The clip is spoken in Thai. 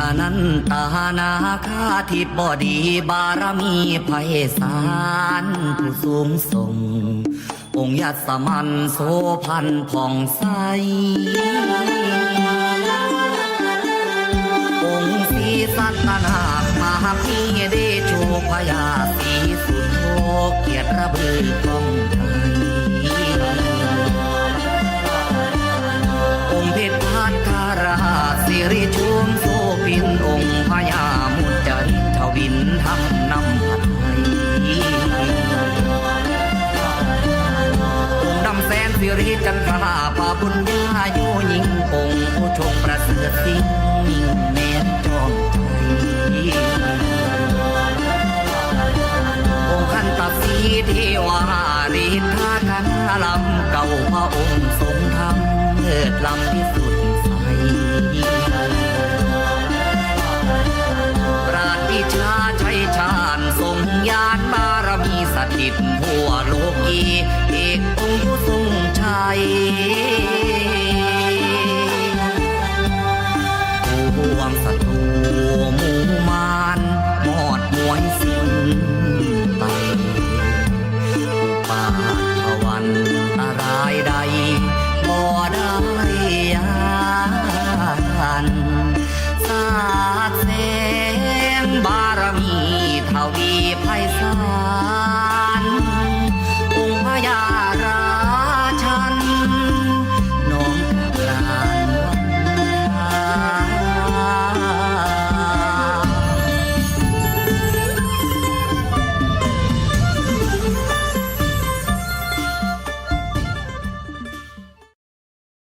อนันตานาคาทิบอดีบารมีไพศาลผู้สูงส่ง องค์ยัสมันโสพันผ่องใสองค์ศรีสัตนาคมหาพีเดโชพยาสีสุดโทเกียรติระบือกองไทยองค์เพชรพานคาราสิริชุมโซปินองค์พญามุจจรินทวินทำนำผัดไทยองค์ดำแสนสิริจันทราพาบุญญาโยยิงองค์ผู้ชงประเสริฐสิ่งยิ่งแม่นจอมใจองค์ขันตสีเทวาฤทธากันลำเก่าพระองค์ทรงธรรมเลิศลำพิเศ จิตทั่วโลกีเอกองค์ผู้ทรงชัยผู้วงศัตรูมูมานมอดมวยสิ้นไปอุปาทวันอะไรใดบ่ได้ยานสาเสงบารมีทวีไพศาลา